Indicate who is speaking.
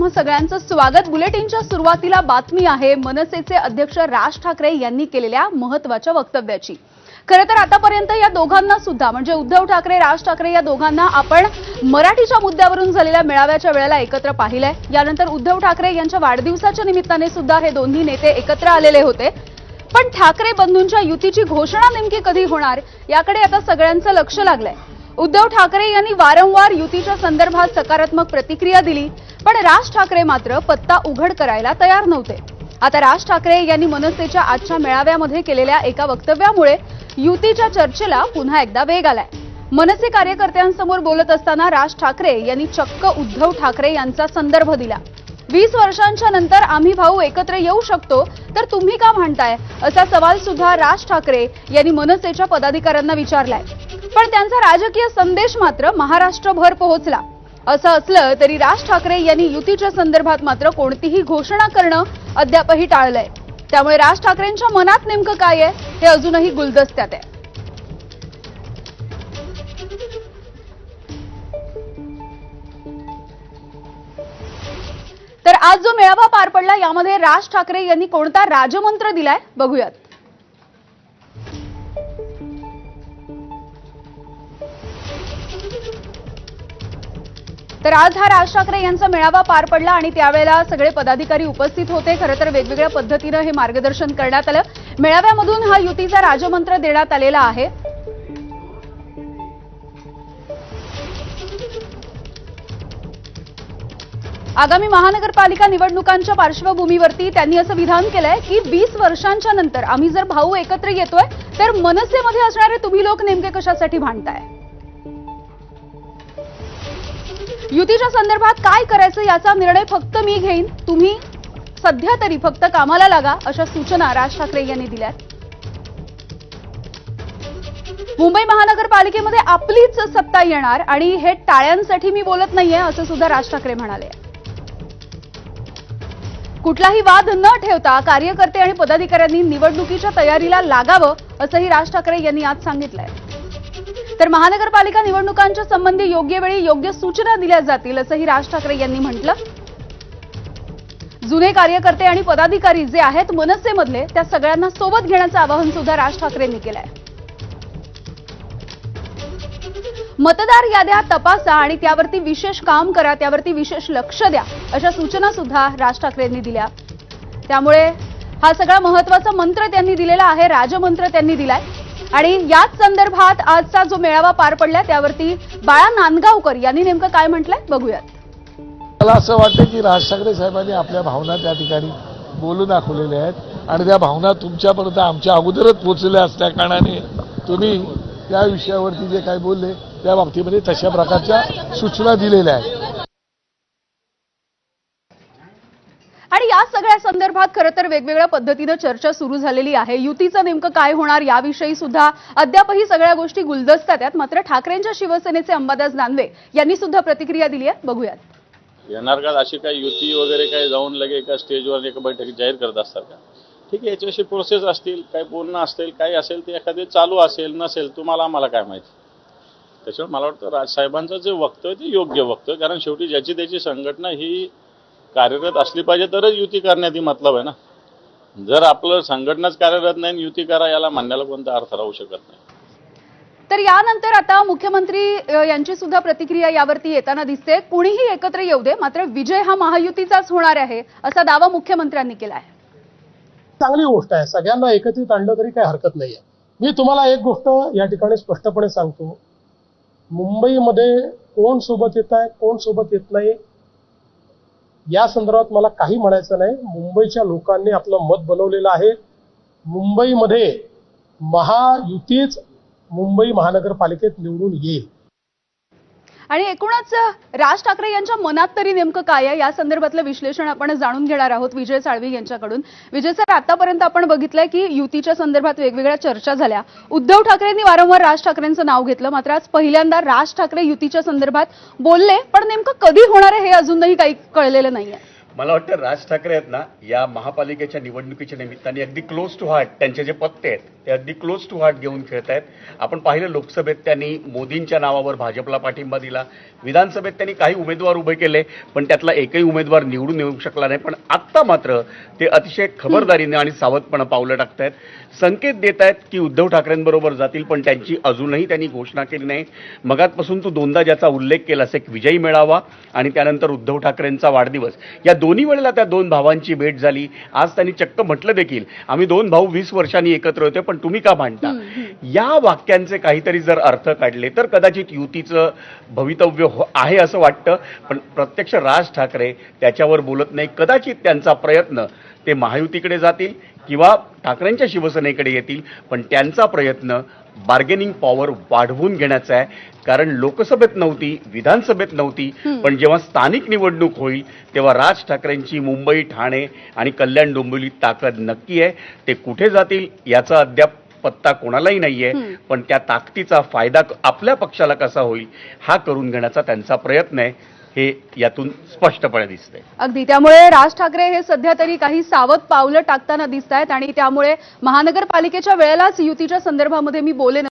Speaker 1: तुम्हा सगळ्यांचं स्वागत. बुलेटिनच्या सुरुवातीला बातमी आहे मनसेचे अध्यक्ष राज ठाकरे यांनी केलेल्या महत्त्वाच्या वक्तव्याची. खरं तर आतापर्यंत या दोघांना सुद्धा म्हणजे उद्धव ठाकरे राज ठाकरे या दोघांना आपण मराठीच्या मुद्द्यावरून झालेल्या मेळाव्याच्या वेळेला एकत्र पाहिलंय. यानंतर उद्धव ठाकरे यांच्या वाढदिवसाच्या निमित्ताने सुद्धा हे दोन्ही नेते एकत्र आलेले होते. पण ठाकरे बंधूंच्या युतीची घोषणा नेमकी कधी होणार याकडे आता सगळ्यांचं लक्ष लागलंय. उद्धव ठाकरे यांनी वारंवार युतीच्या संदर्भात सकारात्मक प्रतिक्रिया दिली. पण राज ठाकरे मात्र पत्ता उघड करायला तयार नव्हते. आता राज ठाकरे यांनी मनसेच्या आजच्या मेळाव्यामध्ये केलेल्या एका वक्तव्यामुळे युतीच्या चर्चेला पुन्हा एकदा वेग आलाय. मनसे कार्यकर्त्यांसमोर बोलत असताना राज ठाकरे यांनी चक्क उद्धव ठाकरे यांचा संदर्भ दिला. वीस वर्षांच्या नंतर आम्ही भाऊ एकत्र येऊ शकतो तर तुम्ही का म्हणताय? असा सवाल सुद्धा राज ठाकरे यांनी मनसेच्या पदाधिकाऱ्यांना विचारलाय. पण त्यांचा राजकीय संदेश मात्र महाराष्ट्रभर पोहोचला. असं असलं तरी राज ठाकरे यांनी युतीच्या संदर्भात मात्र कोणतीही घोषणा करणं अद्यापही टाळलंय. त्यामुळे राज ठाकरेंच्या मनात नेमकं काय आहे हे अजूनही गुलदस्त्यात आहे. तर आज जो मेळावा पार पडला यामध्ये राज ठाकरे यांनी कोणता राजमंत्र दिलाय बघूयात. तर आज हा राज ठाकरे यांचा मेळावा पार पडला आणि त्यावेळेला सगळे पदाधिकारी उपस्थित होते. खरं तर वेगवेगळ्या पद्धतीनं हे मार्गदर्शन करण्यात आलं. मेळाव्यामधून हा युतीचा राजमंत्र देण्यात आलेला आहे. आगामी महानगरपालिका निवडणुकांच्या पार्श्वभूमीवरती त्यांनी असं विधान केलंय की वीस वर्षांच्या नंतर आम्ही जर भाऊ एकत्र येतोय तर मनसेमध्ये असणारे तुम्ही लोक नेमके कशासाठी भांडताय? युतीच्या संदर्भात काय करायचं याचा निर्णय फक्त मी घेईन. तुम्ही सध्या तरी फक्त कामाला लागा अशा सूचना राज ठाकरे यांनी दिल्यात. मुंबई महानगरपालिकेमध्ये आपलीच सत्ता येणार आणि हे टाळ्यांसाठी मी बोलत नाहीये असं सुद्धा राज ठाकरे म्हणाले. कुठलाही वाद न ठेवता कार्यकर्ते आणि पदाधिकाऱ्यांनी निवडणुकीच्या तयारीला लागावं असंही राज ठाकरे यांनी आज सांगितलंय. तर महानगरपालिका निवडणुकांच्या संबंधी योग्य वेळी योग्य सूचना दिल्या जातील असंही राज ठाकरे यांनी म्हटलं. जुने कार्यकर्ते आणि पदाधिकारी जे आहेत मनसेमधले त्या सगळ्यांना सोबत घेण्याचं आवाहन सुद्धा राज ठाकरेंनी केलंय. मतदार याद्या तपासा आणि त्यावरती विशेष काम करा त्यावरती विशेष लक्ष द्या अशा सूचना सुद्धा राज ठाकरेंनी दिल्या. त्यामुळे हा सगळा महत्त्वाचा मंत्र त्यांनी दिलेला आहे राजमंत्र त्यांनी दिलाय. आणि याच संदर्भात आजचा जो मेळावा पार पडला त्यावरती बाळा नांदगावकर यांनी नेमकं काय म्हटलंय? बघूयात.
Speaker 2: मला असं वाटतं की राज ठाकरे साहेबांनी आपल्या भावना त्या ठिकाणी बोलून दाखवलेल्या आहेत. आणि त्या भावना तुमच्यापर्यंत आमच्या अगोदरच पोचलेल्या असल्या कारणाने तुम्ही त्या विषयावरती जे काही बोलले त्या बाबतीमध्ये तशा प्रकारच्या सूचना दिलेल्या आहेत.
Speaker 1: आणि या सगळ्या संदर्भात खरं तर वेगवेगळ्या पद्धतीनं चर्चा सुरू झालेली आहे. युतीचं नेमकं काय होणार याविषयी सुद्धा अद्यापही सगळ्या गोष्टी गुलदस्त्यात आहेत. मात्र ठाकरेंच्या शिवसेनेचे अंबादास दानवे यांनी सुद्धा प्रतिक्रिया दिली आहे. बघूयात.
Speaker 3: येणार का? अशी काही युती वगैरे काही जाऊन लगे एका स्टेजवर एका बैठकीत जाहीर करत असतात का? ठीक आहे याच्याशी प्रोसेस असतील काय पूर्ण असतील काही असेल ते एखादे चालू असेल नसेल तुम्हाला आम्हाला काय माहिती? त्याच्यामुळे मला वाटतं राजसाहेबांचं जे वक्तव्य ते योग्य वक्तव्य कारण शेवटी ज्याची त्याची संघटना ही कार्यरत असली पाहिजे तरच युती करण्यात मतलब आहे ना. जर आपलं संघटनाच कार्यरत नाही आणि युती करा याला म्हणण्याला कोणता अर्थ राहू शकत नाही.
Speaker 1: तर यानंतर आता मुख्यमंत्री यांची सुद्धा प्रतिक्रिया यावरती येताना दिसते. कुणीही एकत्र येऊ दे मात्र विजय हा महायुतीचाच होणार आहे असा दावा मुख्यमंत्र्यांनी केला आहे
Speaker 4: चांगली गोष्ट आहे. सगळ्यांना एकत्रित आणलं तरी काही हरकत नाही आहे मी तुम्हाला एक गोष्ट या ठिकाणी स्पष्टपणे सांगतो. मुंबईमध्ये कोण सोबत येत आहे कोण सोबत येत नाही या संदर्भात मला काही म्हणायचं नाही. मुंबईच्या लोकांनी आपलं मत बनवलेलं आहे. मुंबईमध्ये महायुतीच मुंबई महानगरपालिकेत निवडून येईल.
Speaker 1: आणि एकूणच राज ठाकरे यांच्या मनात तरी नेमकं काय आहे? या संदर्भातलं विश्लेषण आपण जाणून घेणार आहोत विजय साळवी यांच्याकडून. विजय सर आतापर्यंत आपण बघितलंय की युतीच्या संदर्भात वेगवेगळ्या चर्चा झाल्या. उद्धव ठाकरेंनी वारंवार राज ठाकरेंचं नाव घेतलं. मात्र आज पहिल्यांदा राज ठाकरे युतीच्या संदर्भात बोलले पण नेमकं कधी होणार आहे हे अजूनही काही कळलेलं नाहीये.
Speaker 5: मला वाटतं राज ठाकरे आहेत ना या महापालिकेच्या निवडणुकीच्या निमित्ताने अगदी क्लोज टू हार्ट त्यांचे जे पत्ते आहेत ते अगदी क्लोज टू हार्ट घेऊन खेळत आहेत. आपण पाहिलं लोकसभेत त्यांनी मोदींच्या नावावर भाजपला पाठिंबा दिला. विधानसभेत त्यांनी काही उमेदवार उभे केले पण त्यातला एकही उमेदवार निवडून येऊ शकला नाही. पण आत्ता मात्र ते अतिशय खबरदारीने आणि सावधपणे पावलं टाकत आहेत संकेत देत आहेत की उद्धव ठाकरेंबरोबर जातील पण त्यांची अजूनही त्यांनी घोषणा केली नाही. मगातपासून तू दोनदा ज्याचा उल्लेख केलास एक विजयी मेळावा आणि त्यानंतर उद्धव ठाकरेंचा वाढदिवस. या दोन्ही वेळेला त्या दोन भावांची भेट झाली. आज त्यांनी चक्क म्हटलं देखील आम्ही दोन भाऊ वीस वर्षांनी एकत्र होते पण तुम्ही का भांडता या वाक्यांचे काहीतरी जर अर्थ काढले तर कदाचित युतीचं भवितव्य हो- आहे असं वाटतं पण प्रत्यक्ष राज ठाकरे त्याच्यावर बोलत नाही. कदाचित त्यांचा प्रयत्न ते महायुतीकडे जातील किंवा ठाकरेंच्या शिवसेनेकडे येतील पण त्यांचा प्रयत्न बार्गेनिंग पॉवर वाढवून घेण्याचा आहे. कारण लोकसभेत नव्हती विधानसभेत नव्हती पण जेव्हा स्थानिक निवडणूक होईल तेव्हा राज ठाकरेंची मुंबई ठाणे आणि कल्याण डोंबिवलीत ताकद नक्की आहे. ते कुठे जातील याचा अद्याप पत्ता कोणालाही नाहीये. पण त्या ताकदीचा फायदा आपल्या पक्षाला कसा होईल हा करून घेण्याचा त्यांचा प्रयत्न आहे. हे यातून स्पष्टपणे दिसतंय.
Speaker 1: अगदी. त्यामुळे राज ठाकरे हे सध्या तरी काही सावध पावलं टाकताना दिसत आहेत आणि त्यामुळे महानगरपालिकेच्या वेळेलाच युतीच्या संदर्भामध्ये मी बोलेन.